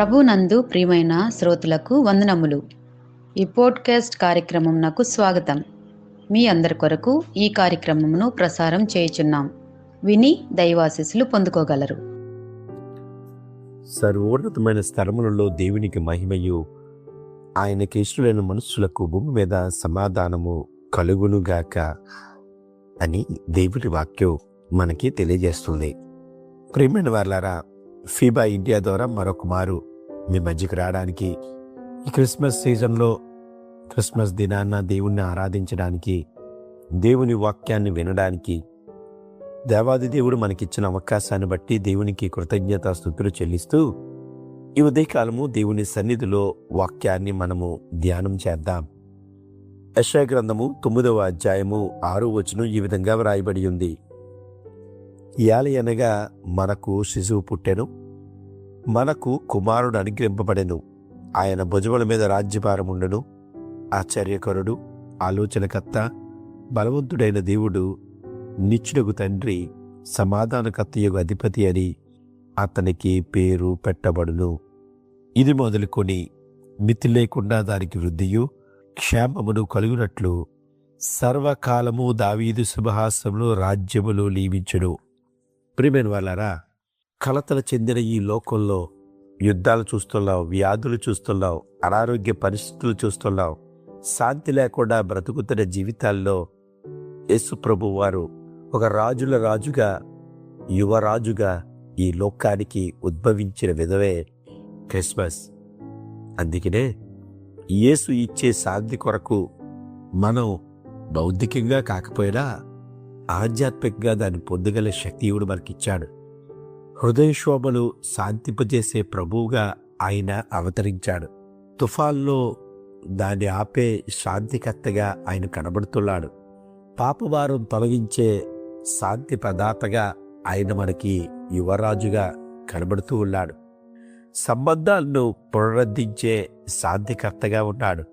ప్రభునందు ప్రియమైన శ్రోతలకు వందనములు. ఈ పోడ్కాస్ట్ కార్యక్రమం నాకు స్వాగతం. మీ అందరి కొరకు ఈ కార్యక్రమమును ప్రసారం చేయుచున్నాం. విని దైవాశీస్సులు పొందుకోగలరు. సర్వోన్నతమైన స్థలములలో దేవునికి మహిమయు ఆయనకి ఇష్టలైన మనుషులకు భూమి మీద సమాధానము కలుగునుగాక అని దేవుని వాక్యం మనకి తెలియజేస్తుంది. ప్రియమైన వాళ్ళారా ఫీబా ఇండియా ద్వారా మరొక మారు మీ మధ్యకి రావడానికి ఈ క్రిస్మస్ సీజన్లో క్రిస్మస్ దినాన్న దేవుణ్ణి ఆరాధించడానికి దేవుని వాక్యాన్ని వినడానికి దేవాది దేవుడు మనకిచ్చిన అవకాశాన్ని బట్టి దేవునికి కృతజ్ఞత స్థుతులు చెల్లిస్తూ ఈ ఉదయకాలము దేవుని సన్నిధిలో వాక్యాన్ని మనము ధ్యానం చేద్దాం. యశా గ్రంథము తొమ్మిదవ అధ్యాయము ఆరో వచనం ఈ విధంగా వ్రాయబడి ఉంది. ఇయాలి అనగా మనకు శిశువు పుట్టెను. మనకు కుమారుడు అనుగ్రహింపబడెను. ఆయన భుజముల మీద రాజ్యభారం ఉండను. ఆశ్చర్యకరుడు ఆలోచనకర్త బలవంతుడైన దేవుడు నిచ్చుడగు తండ్రి సమాధానకర్తయగు అధిపతి అని అతనికి పేరు పెట్టబడును. ఇది మొదలుకొని మితి లేకుండా దానికి వృద్ధియు క్షేమమును కలుగునట్లు సర్వకాలము దావీదు శుభహాసంలో రాజ్యములు నియమించును ప్రిమెన్ వాళ్ళారా కలతలు చెందిన ఈ లోకంలో యుద్ధాలు చూస్తున్నావు వ్యాధులు చూస్తున్నావు అనారోగ్య పరిస్థితులు చూస్తున్నావు శాంతి లేకుండా బ్రతుకుతున్న జీవితాల్లో యేసు ప్రభు వారు ఒక రాజుల రాజుగా యువరాజుగా ఈ లోకానికి ఉద్భవించిన విధవే క్రిస్మస్. అందుకనే యేసు ఇచ్చే శాంతి కొరకు మనం బౌద్ధికంగా కాకపోయినా ఆధ్యాత్మికంగా దాన్ని పొందగల శక్తియుడు మనకిచ్చాడు. హృదయశోభలు శాంతింపజేసే ప్రభువుగా ఆయన అవతరించాడు. తుఫాన్లో దాన్ని ఆపే శాంతికర్తగా ఆయన కనబడుతున్నాడు. పాపవారం తొలగించే శాంతి ప్రదాతగా ఆయన మనకి యువరాజుగా కనబడుతూ ఉన్నాడు. సంబంధాలను పునరుద్ధరించే శాంతికర్తగా ఉన్నాడు.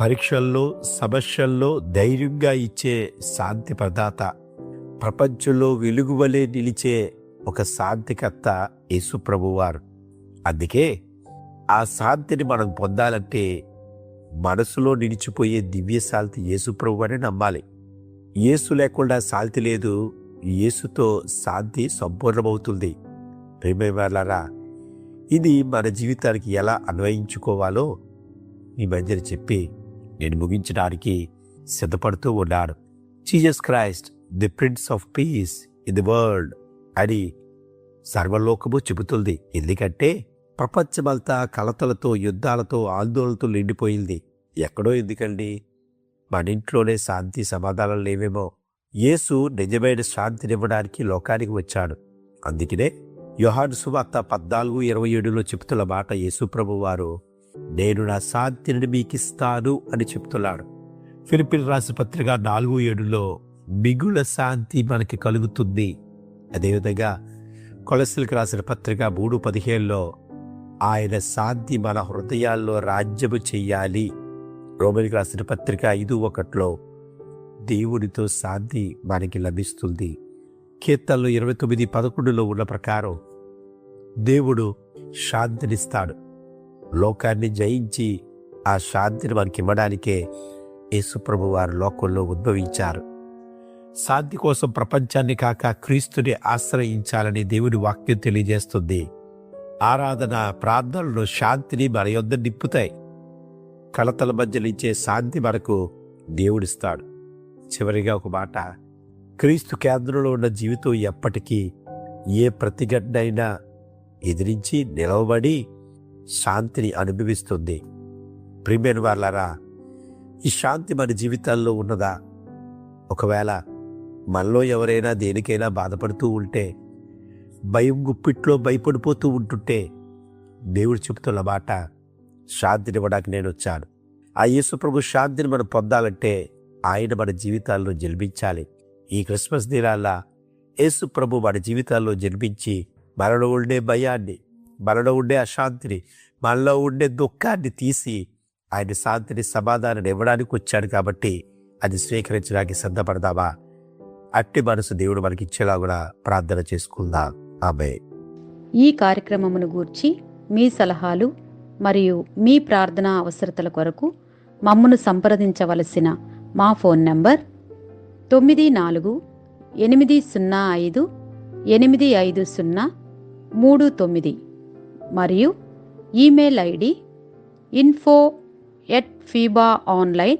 పరీక్షల్లో సమస్యల్లో ధైర్యంగా ఇచ్చే శాంతి ప్రదాత ప్రపంచంలో వెలుగువలే నిలిచే ఒక శాంతికర్త యేసుప్రభువారు అందుకే ఆ శాంతిని మనం పొందాలంటే మనసులో నిలిచిపోయే దివ్య శాంతి యేసుప్రభు అని నమ్మాలి. యేసు లేకుండా శాంతి లేదు. యేసుతో శాంతి సంపూర్ణమవుతుంది. ప్రేమేవాళ్ళరా ఇది మన జీవితానికి ఎలా అన్వయించుకోవాలో మీ మధ్యన చెప్పి నేను ముగించడానికి సిద్ధపడుతూ ఉన్నాడు Jesus Christ the prince of peace in the world. అని సర్వలోకము చెబుతుంది. ఎందుకంటే ప్రపంచమంతా కలతలతో యుద్ధాలతో ఆందోళనతో నిండిపోయింది. ఎక్కడో ఎందుకండి? మన ఇంట్లోనే శాంతి సమాధానం లేవేమో. యేసు నిజమైన శాంతినివ్వడానికి లోకానికి వచ్చాడు. అందుకనే యోహాను సువార్త పద్నాలుగు ఇరవై ఏడులో చెప్తున్న మాట యేసుప్రభు వారు నేను నా శాంతిని మీకిస్తాను అని చెప్తున్నాడు ఫిలిపిన్ రాసి పత్రిక నాలుగు ఏడులో మిగుల శాంతి మనకి కలుగుతుంది. అదేవిధంగా కొలసిల్కి రాసిన పత్రిక మూడు పదిహేనులో ఆయన శాంతి మన హృదయాల్లో రాజ్యము చెయ్యాలి. రోమిలికి రాసిన పత్రిక ఐదు ఒకటిలో దేవుడితో శాంతి మనకి లభిస్తుంది. కీర్తనలు ఇరవై తొమ్మిది పదకొండులో ఉన్న ప్రకారం దేవుడు శాంతినిస్తాడు. లోకాన్ని జయించి ఆ శాంతిని మనకి ఇవ్వడానికే యేసుప్రభు వారు లోకంలో ఉద్భవించారు. శాంతి కోసం ప్రపంచాన్ని కాక క్రీస్తుని ఆశ్రయించాలని దేవుని వాక్యం తెలియజేస్తుంది. ఆరాధన ప్రార్థనలు శాంతిని మన యొద్ద నిప్పుతాయి కలతల మధ్య నుంచే శాంతి మనకు దేవుడిస్తాడు. చివరిగా ఒక మాట క్రీస్తు కేంద్రంలో ఉన్న జీవితం ఎప్పటికీ ఏ ప్రతిఘటనైనా ఎదిరించి నిలవబడి శాంతిని అనుభవిస్తుంది. ప్రియమైన వాళ్ళరా ఈ శాంతి మన జీవితాల్లో ఉన్నదా? ఒకవేళ మనలో ఎవరైనా దేనికైనా బాధపడుతూ ఉంటే భయం గుప్పిట్లో భయపడిపోతూ ఉంటుంటే దేవుడు చెబుతున్న మాట శాంతినివ్వడానికి నేను వచ్చాను ఆ యేసుప్రభు శాంతిని మనం పొందాలంటే ఆయన మన జీవితాల్లో జన్మించాలి. ఈ క్రిస్మస్ దినాల యేసుప్రభు మన జీవితాల్లో జన్మించి మనలో ఉండే భయాన్ని మనలో ఉండే అశాంతిని మనలో ఉండే దుఃఖాన్ని తీసి ఆయన శాంతిని సమాధానాన్ని ఇవ్వడానికి వచ్చాడు కాబట్టి అది స్వీకరించడానికి సిద్ధపడదామా? అట్టి మనసు దేవుడు మనకి కూడా ప్రార్థన చేసుకుందాం? ఆమె ఈ కార్యక్రమమును గూర్చి మీ సలహాలు మరియు మీ ప్రార్థనా అవసరతల కొరకు మమ్మను సంప్రదించవలసిన మా ఫోన్ నంబర్ తొమ్మిది నాలుగు ఎనిమిది సున్నా ఐదు ఎనిమిది ఐదు సున్నా మూడు తొమ్మిది మరియు email ID info at FIBA online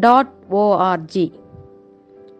dot ORG